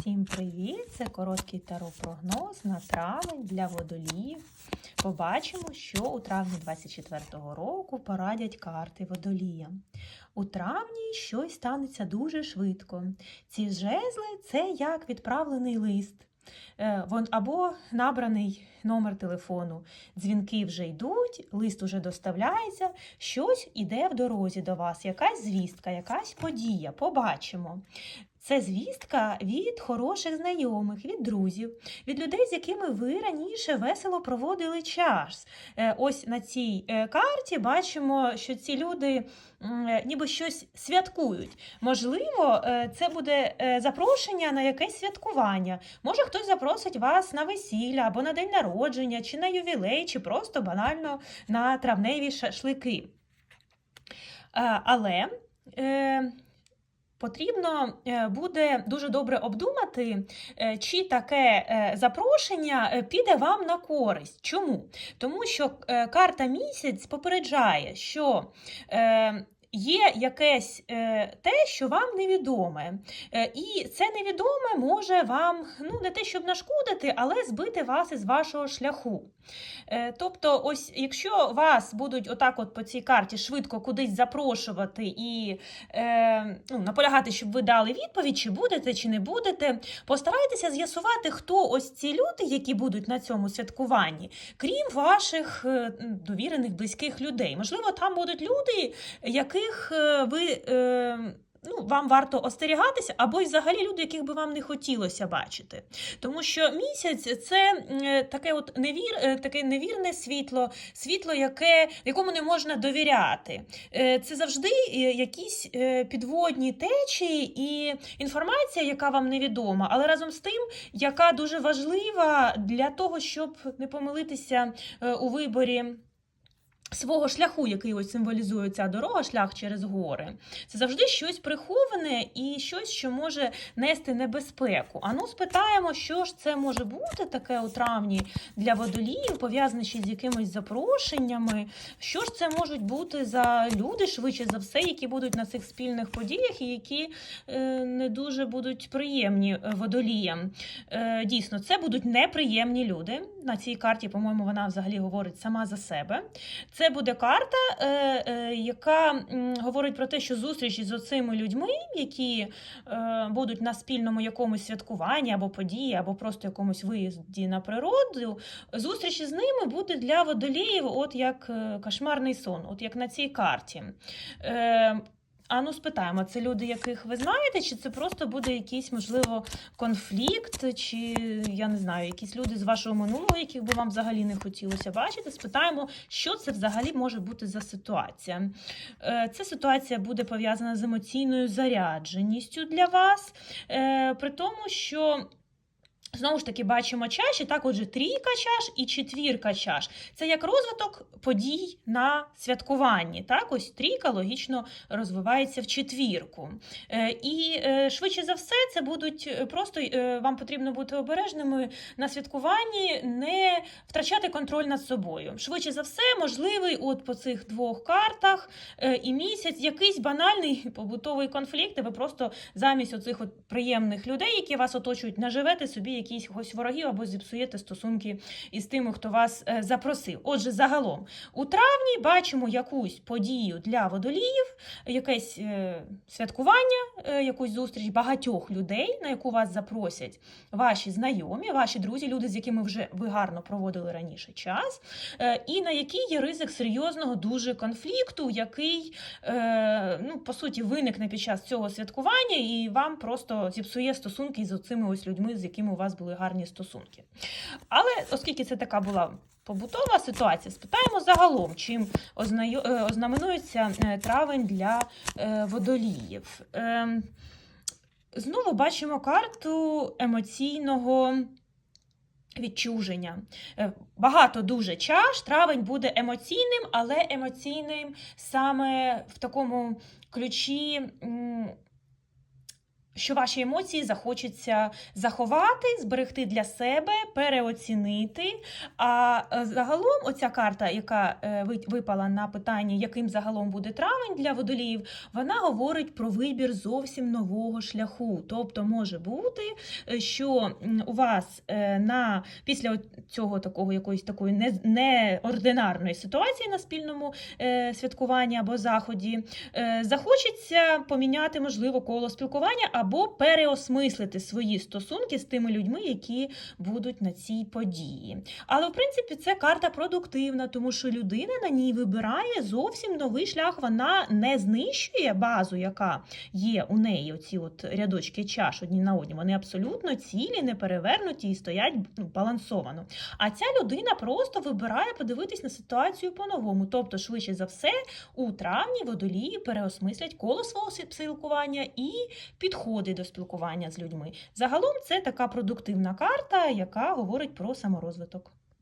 Всім привіт! Це короткий таро-прогноз на травень для водоліїв. Побачимо, що у травні 24-го року порадять карти водоліям. У травні щось станеться дуже швидко. Ці жезли це як відправлений лист. Е, Або набраний номер телефону. Дзвінки вже йдуть, лист уже доставляється, щось іде в дорозі до вас, якась звістка, якась подія. Побачимо. Це звістка від хороших знайомих, від друзів, від людей, з якими ви раніше весело проводили час. Е, Ось на цій е, карті бачимо, що ці люди е, ніби щось святкують. Можливо, це буде запрошення на якесь святкування. Може, хтось запросить вас на весілля або на день народження, чи на ювілей, чи просто банально на травневі шашлики. Але потрібно е, буде дуже добре обдумати, е, чи таке е, запрошення піде вам на користь. Чому? Тому що карта місяць попереджає, що є якесь е, те, що вам невідоме. Е, І це невідоме може вам ну, не те, щоб нашкодити, але збити вас із вашого шляху. Е, Тобто, ось якщо вас будуть отак, от по цій карті швидко кудись запрошувати і ну, наполягати, щоб ви дали відповідь, чи будете, чи не будете, постарайтеся з'ясувати, хто ось ці люди, які будуть на цьому святкуванні, крім ваших довірених близьких людей. Можливо, там будуть люди, яких е, ви. Е, Ну, вам варто остерігатися, або й взагалі люди, яких би вам не хотілося бачити. Тому що місяць це е, таке от невір, таке невірне світло, світло, яке, якому не можна довіряти. Це завжди якісь підводні течії і інформація, яка вам невідома, але разом з тим, яка дуже важлива для того, щоб не помилитися у виборі. Свого шляху, який ось символізує ця дорога, шлях через гори, це завжди щось приховане і щось, що може нести небезпеку. А ну спитаємо, що ж це може бути таке у травні для водоліїв, пов'язане ще з якимись запрошеннями. Що ж це можуть бути за люди, швидше за все, які будуть на цих спільних подіях і які е, не дуже будуть приємні е, водоліям. Е, дійсно, це будуть неприємні люди. На цій карті, по-моєму, вона взагалі говорить сама за себе. Це буде карта, е, е, яка говорить про те, що зустріч із оцими людьми, які е, будуть на спільному якомусь святкуванні або події, або просто якомусь виїзді на природу, зустріч із ними буде для водоліїв, от як кошмарний сон, от як на цій карті. А ну спитаємо, це люди, яких ви знаєте, чи це просто буде якийсь, можливо, конфлікт, чи я не знаю, якісь люди з вашого минулого, яких би вам взагалі не хотілося бачити. Спитаємо, що це взагалі може бути за ситуація. Е, Ця ситуація буде пов'язана з емоційною зарядженістю для вас, е, при тому, що. Знову ж таки, бачимо чаші, так, отже, трійка чаш і четвірка чаш. Це як розвиток подій на святкуванні. Так, ось трійка логічно розвивається в четвірку. Е, і е, швидше за все, це будуть е, просто вам потрібно бути обережними на святкуванні, не втрачати контроль над собою. Швидше за все, можливий от по цих двох картах і місяць якийсь банальний побутовий конфлікт, і ви просто замість оцих от приємних людей, які вас оточують, наживете собі якихось ворогів або зіпсуєте стосунки із тими, хто вас е, запросив. Отже, загалом у травні бачимо якусь подію для водоліїв, якесь е, святкування, е, якусь зустріч багатьох людей, на яку вас запросять ваші знайомі, ваші друзі, люди, з якими вже ви гарно проводили раніше час, і на який є ризик серйозного дуже конфлікту, який ну, по суті виникне під час цього святкування, і вам просто зіпсує стосунки з цими ось людьми, з якими у вас були гарні стосунки. Але оскільки це така була побутова ситуація, спитаємо загалом, чим е, ознаменується е, травень для е, водоліїв. Ем, Знову бачимо карту емоційного. Відчуження. Багато дуже чаш. Травень буде емоційним, але емоційним саме в такому ключі що ваші емоції захочеться заховати, зберегти для себе, переоцінити. А е, загалом, оця карта, яка е, випала на питанні, яким загалом буде травень для водоліїв, вона говорить про вибір зовсім нового шляху. Тобто може бути, е, що у вас на після цього такого якоїсь такої не- неординарної ситуації на спільному святкуванні або заході, захочеться поміняти, можливо, коло спілкування або переосмислити свої стосунки з тими людьми, які будуть на цій події. Але в принципі це карта продуктивна, тому що людина на ній вибирає зовсім новий шлях. Вона не знищує базу, яка є у неї. Оці от рядочки чаш одні на одні. Вони абсолютно цілі, не перевернуті і стоять ну, балансовано. А ця людина просто вибирає подивитись на ситуацію по-новому. Тобто, швидше за все, у травні водолії переосмислять коло свого спілкування і підходи до спілкування з людьми. Загалом це така продуктивна карта, яка говорить про саморозвиток.